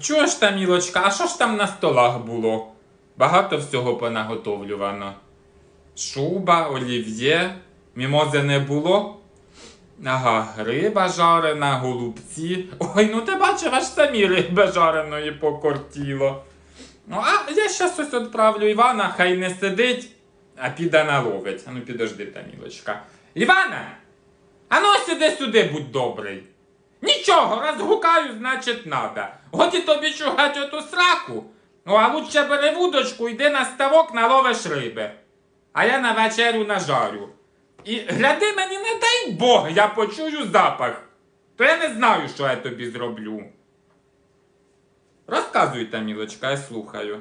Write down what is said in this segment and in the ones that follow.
чуєш там, Мілочка, а що ж там на столах було? Багато всього понаготовлювано. Шуба, олів'є, мімози не було. Ага, риба жарена, голубці. Ой, ну ти бачив, аж самі риби жареної покортіло. Ну, а я щас ось відправлю Івана, хай не сидить, а піде наловить. А ну підожди, Тамілочка. Іване! А ну сиди сюди, будь добрий. Нічого, раз гукаю, значить надо. Годі тобі чугать оту сраку. Ну, а лучше бери вудочку, йди на ставок, наловиш риби. А я на вечерю нажарю. І гляди мені, не дай Бог, я почую запах. То я не знаю, що я тобі зроблю. Розказуйте, мілочка, я слухаю.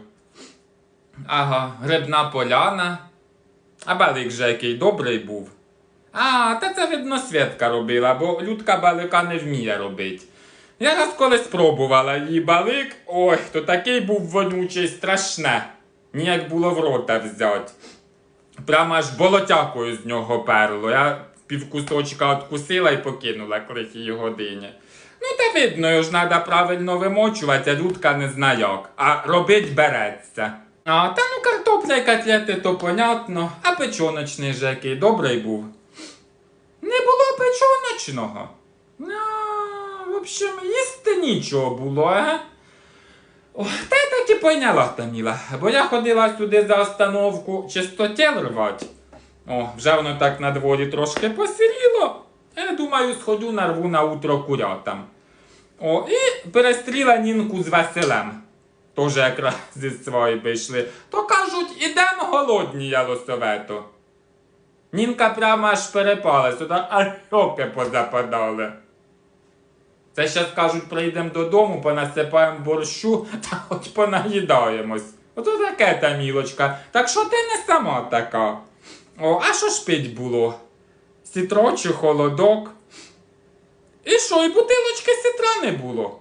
Ага, грибна поляна. А балик же який добрий був. А, та це видно Святка робила, бо Людка балика не вміє робити. Я раз колись спробувала її балик, ой, то такий був вонючий, страшне. Ніяк було в рота взяти. Прямо аж болотякою з нього перло. Я півкусочка откусила і покинула к лихій годині. Ну, та видно, ж треба правильно вимочувати, а Людка не знає як, а робить береться. А, та ну картопля і котлети, то понятно, а печоночний же який добрий був. Не було печоночного. А, в общем, їсти нічого було? Ой, та я так і поняла, Таміла, бо я ходила сюди за остановку чистотіл рвати. О, вже воно так на дворі трошки посіріло. Я думаю, сходю нарву на утро курятам. О, і перестріла Нінку з Василем. Тоже якраз зі свої йшли. То кажуть, ідемо голодні, ялосовето. Нінка прямо аж перепалась, туди аж щоки позападали. Це ще скажуть, прийдемо додому, понасипаємо борщу та хоч понаїдаємось. Ото таке та мілочка. Так що ти не сама така. О, а що ж пить було? Сітро чи холодок? І що, і бутилочки сітра не було?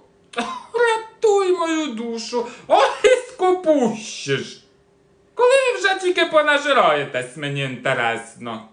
Рятуй мою душу, ой, скопущиш. Коли ви вже тільки понажираєтесь, мені інтересно.